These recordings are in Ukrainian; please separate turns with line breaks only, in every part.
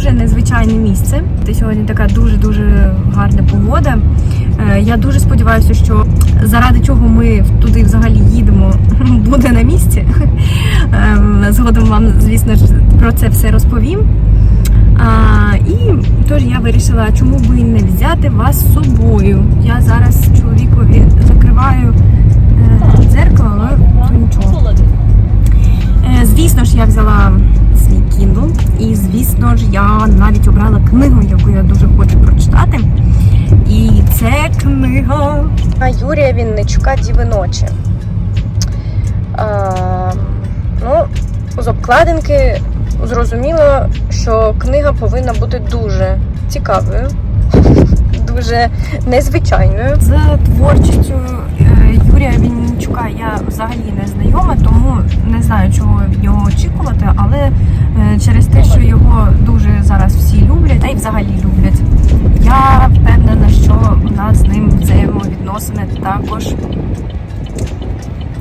дуже незвичайне місце. Та сьогодні така дуже дуже гарна погода. Е, Я дуже сподіваюся, що заради чого ми туди взагалі їдемо, буде на місці. Ем, Згодом вам, звісно ж, про це все розповім. А, і тож я вирішила, чому би не взяти вас з собою. Я зараз чоловікові закриваю е, дзеркало, але нічого. Е, Звісно ж, я взяла Kindle, і звісно ж, я навіть обрала книгу, яку я дуже хочу прочитати. І це книга Юрія Вінничука Діви ночі. А, ну, з обкладинки зрозуміло, що книга повинна бути дуже цікавою, дуже незвичайною. З творчістю е, Юрія Вінничука я взагалі не знайома, не знаю, чого від нього очікувати, але е, через те, що його дуже зараз всі люблять, та й взагалі люблять, я впевнена, що у нас з ним взаємовідносини також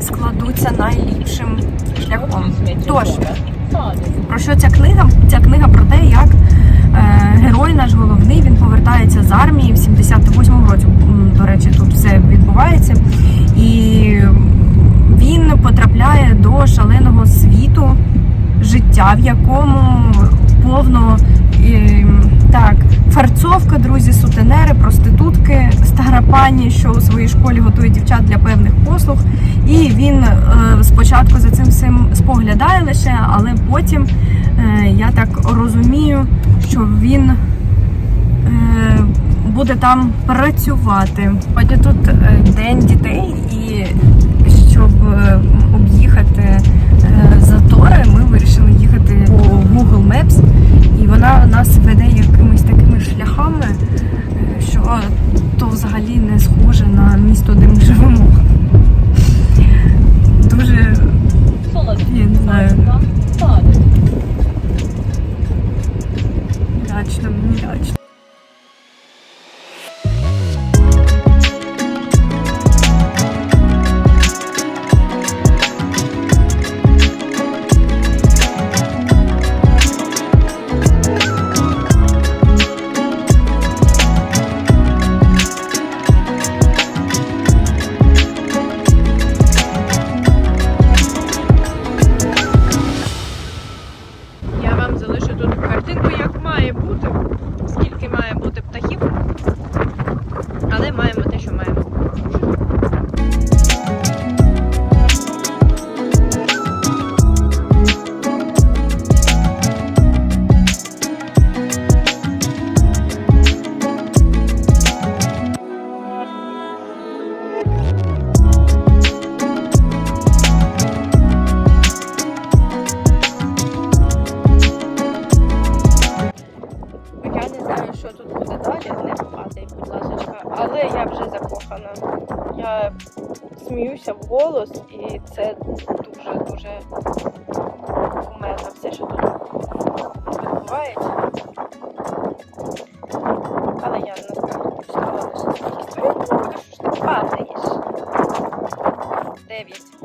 складуться найліпшим шляхом. Тож, про що ця книга? Ця книга про те, як е, герой наш головний він повертається з армії в 78-му році. До речі, тут все відбувається. Потрапляє до шаленого світу життя, в якому повно е, так, фарцовка, друзі, сутенери, проститутки, стара пані, що у своїй школі готує дівчат для певних послуг. І він е, спочатку за цим всім споглядає лише, але потім е, я так розумію, що він е, буде там працювати. Сьогодні тут день дітей, і щоб об'їхати е, затори, ми вирішили їхати по Google Maps, і вона нас веде якимись такими шляхами, е, що то взагалі не схоже на місто, де ми живемо. Дуже я не знаю, лячно, мені лячно. Голос, і це дуже-дуже кумедно все, що тут відбувається. Але я насправді сказала, що це історія. Що ж ти падаєш? Дев'ять.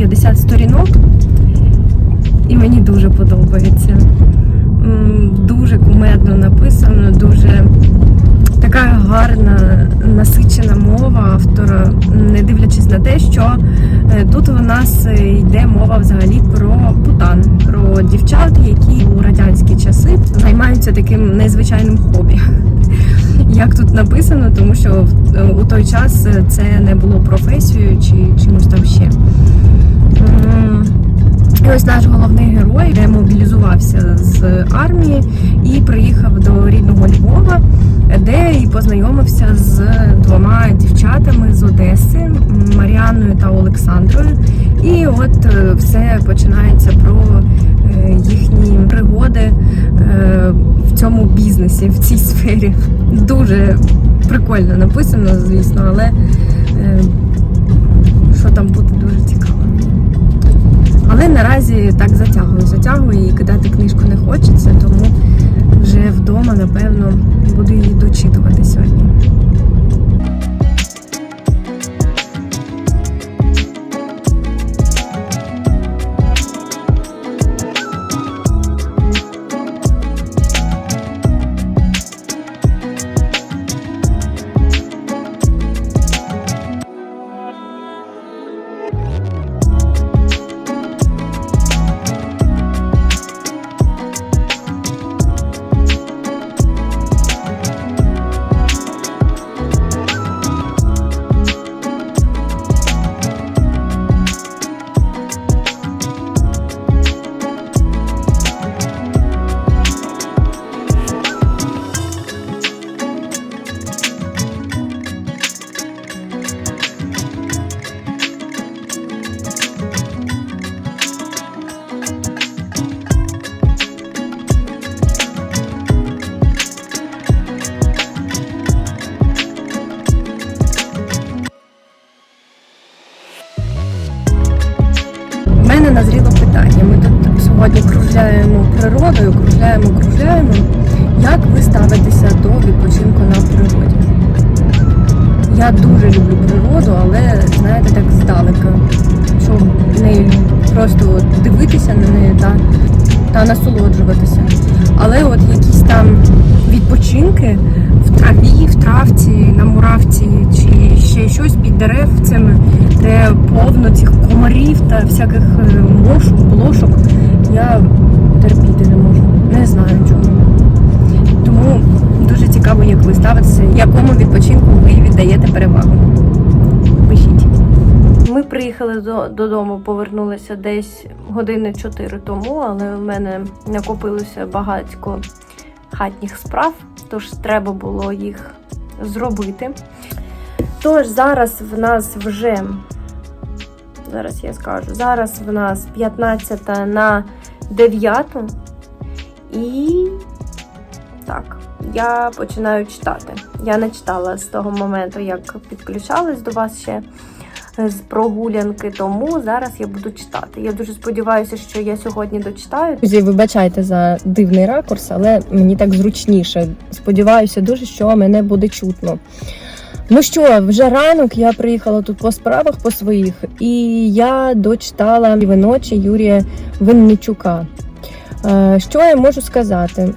50 сторінок. І мені дуже подобається. Дуже кумедно написано, дуже така гарна насичена мова автора, не дивлячись на те, що е, тут у нас е, йде мова взагалі про Бутан, про дівчат, які у радянські часи займаються таким незвичайним хобі. Як тут написано, тому що е, у той час це не було професією чи чимось там ще.
Демобілізувався з армії і приїхав до рідного Львова, де і познайомився з двома дівчатами з Одеси Маріаною та Олександрою. І от е, все починається про е, їхні пригоди е, в цьому бізнесі, в цій сфері. Дуже прикольно написано, звісно, але що там буде дуже цікаво. Але наразі так затягую, затягую і кидати книжку не хочеться, тому вже вдома, напевно, буду її дочитувати сьогодні. Природою, кружляємо, кружляємо. Як ви ставитеся до відпочинку на природі? Я дуже люблю природу, але знаєте, так здалека, щоб нею просто дивитися на неї та, та насолоджуватися. Але от якісь там відпочинки в траві, в травці, на муравці чи ще щось під деревцями, де повно цих комарів та всяких е, мошок, блошок, я якому відпочинку ви віддаєте перевагу. Пишіть. Ми приїхали додому, повернулися десь години 4 тому, але в мене накопилося багатько хатніх справ, тож треба було їх зробити. Тож зараз в нас вже, зараз я скажу, зараз в нас 15 на 9 і так, я починаю читати. Я не читала з того моменту, як підключалась до вас ще з прогулянки, тому зараз я буду читати. Я дуже сподіваюся, що я сьогодні дочитаю.
Друзі, вибачайте за дивний ракурс, але мені так зручніше. Сподіваюся дуже, що мене буде чутно. Ну що, вже ранок я приїхала тут по справах по своїх, і я дочитала «Дві ночі Юрія Винничука. Е, Що я можу сказати?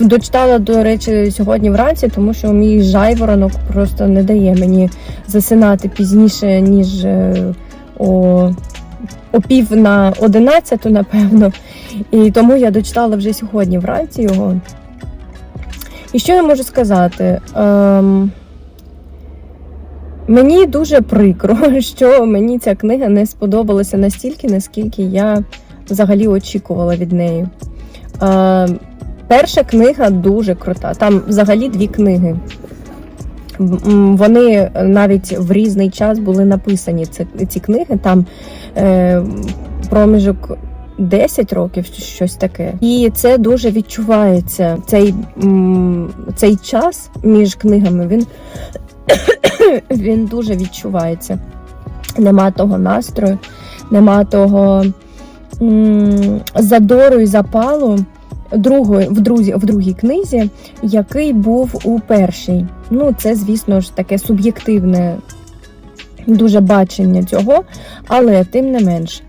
Дочитала, до речі, сьогодні вранці, тому що мій жайворонок просто не дає мені засинати пізніше, ніж е, о, о пів на одинадцяту, напевно. І тому я дочитала вже сьогодні вранці його. І що я можу сказати? Ем, мені дуже прикро, що мені ця книга не сподобалася настільки, наскільки я взагалі очікувала від неї. Ем, перша книга дуже крута. Там взагалі дві книги. Вони навіть в різний час були написані. Ці, ці книги. Там е, проміжок 10 років, щось таке. І це дуже відчувається. Цей, цей час між книгами він, він дуже відчувається. Нема того настрою, нема того задору і запалу другої, в, друзі, в другій книзі, який був у першій. Ну, це, звісно ж, таке суб'єктивне дуже бачення цього, але тим не менш.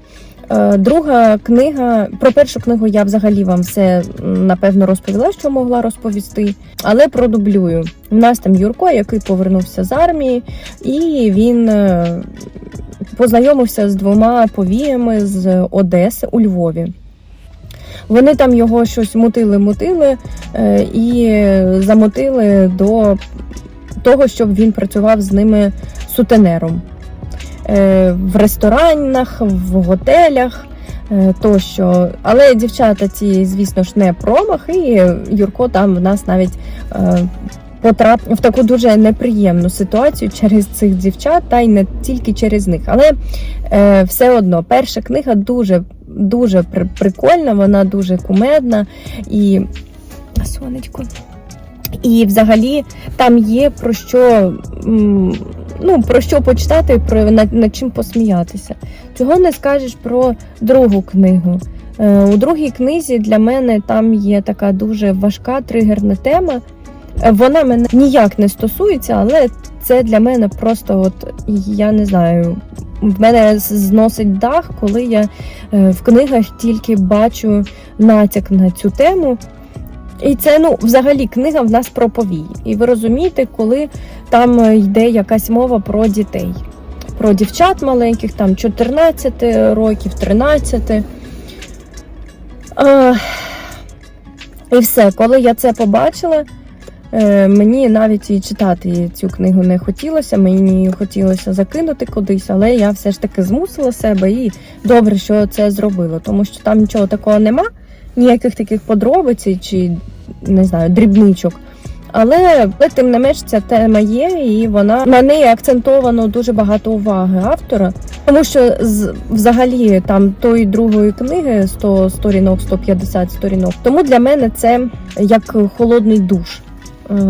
Е, Друга книга, про першу книгу я взагалі вам все напевно розповіла, що могла розповісти, але продублюю. У нас там Юрко, який повернувся з армії, і він е, познайомився з двома повіями з Одеси у Львові. Вони там його щось мутили-мутили е, і замотили до того, щоб він працював з ними сутенером. Е, В ресторанах, в готелях, е, тощо. Але дівчата ці, звісно ж, не промах, і Юрко там в нас навіть потрапив в таку дуже неприємну ситуацію через цих дівчат, та й не тільки через них. Але е, все одно, перша книга дуже дуже при- прикольна, вона дуже кумедна і сонечко. І взагалі там є про що, ну, про що почитати, про над, над чим посміятися. Цього не скажеш про другу книгу. Е, у другій книзі для мене там є така дуже важка тригерна тема. Е, Вона мене ніяк не стосується, але це для мене просто, от я не знаю, в мене зносить дах, коли я е, в книгах тільки бачу натяк на цю тему. І це ну взагалі книга в нас про повії. І ви розумієте, коли там е, йде якась мова про дітей, про дівчат маленьких, там 14 років, 13. А, і все, коли я це побачила, е, мені навіть і читати цю книгу не хотілося, мені хотілося закинути кудись, але я все ж таки змусила себе і добре, що це зробила, тому що там нічого такого нема, ніяких таких подробиць чи не знаю, дрібничок. Але, але тим не менш ця тема є, і вона на неї акцентовано дуже багато уваги автора. Тому що з, взагалі там тої другої книги 100 сторінок, 150 сторінок. Тому для мене це як холодний душ е,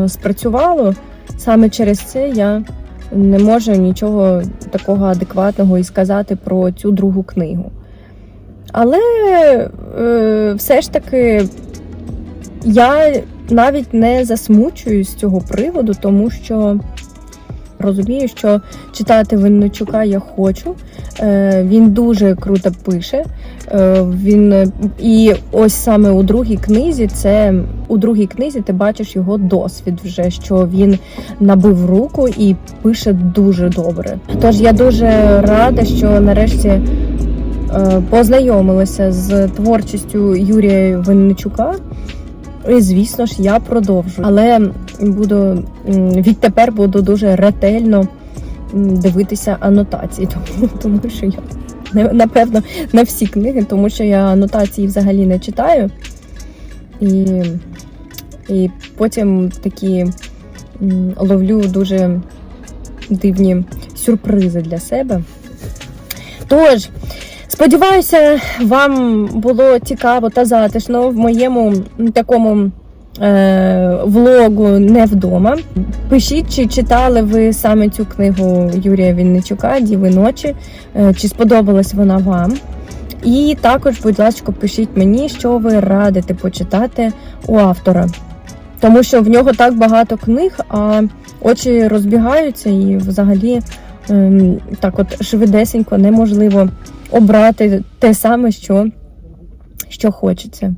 спрацювало. Саме через це я не можу нічого такого адекватного і сказати про цю другу книгу. Але е, все ж таки я навіть не засмучуюсь з цього приводу, тому що розумію, що читати Винничука я хочу. Е, Він дуже круто пише. Е, Він і ось саме у другій книзі, це у другій книзі ти бачиш його досвід, вже що він набив руку і пише дуже добре. Тож я дуже рада, що нарешті е, познайомилася з творчістю Юрія Винничука. І, звісно ж, я продовжу. Але буду відтепер буду дуже ретельно дивитися анотації, тому, тому що я напевно на всі книги, тому що я анотації взагалі не читаю. І, і потім такі ловлю дуже дивні сюрпризи для себе. Тож, Сподіваюся, вам було цікаво та затишно в моєму такому е, влогу не вдома. Пишіть, чи читали ви саме цю книгу Юрія Вінничука Діви ночі, е, чи сподобалась вона вам. І також, будь ласка, пишіть мені, що ви радите почитати у автора. Тому що в нього так багато книг, а очі розбігаються, і взагалі так от швидесенько неможливо обрати те саме, що, що хочеться.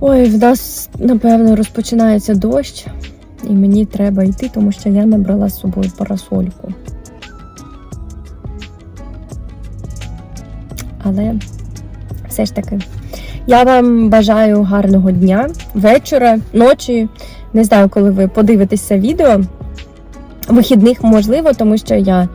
Ой, в нас, напевно, розпочинається дощ, і мені треба йти, тому що я не брала з собою парасольку. Але все ж таки, я вам бажаю гарного дня, вечора, ночі. Не знаю, коли ви подивитесь це відео. Вихідних можливо, тому що я.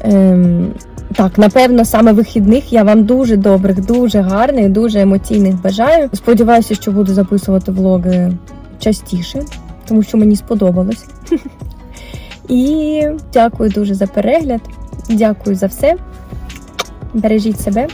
Ем, так, напевно, саме вихідних я вам дуже добрих, дуже гарних, дуже емоційних бажаю. Сподіваюся, що буду записувати влоги частіше, тому що мені сподобалось. І дякую дуже за перегляд. Дякую за все. Бережіть себе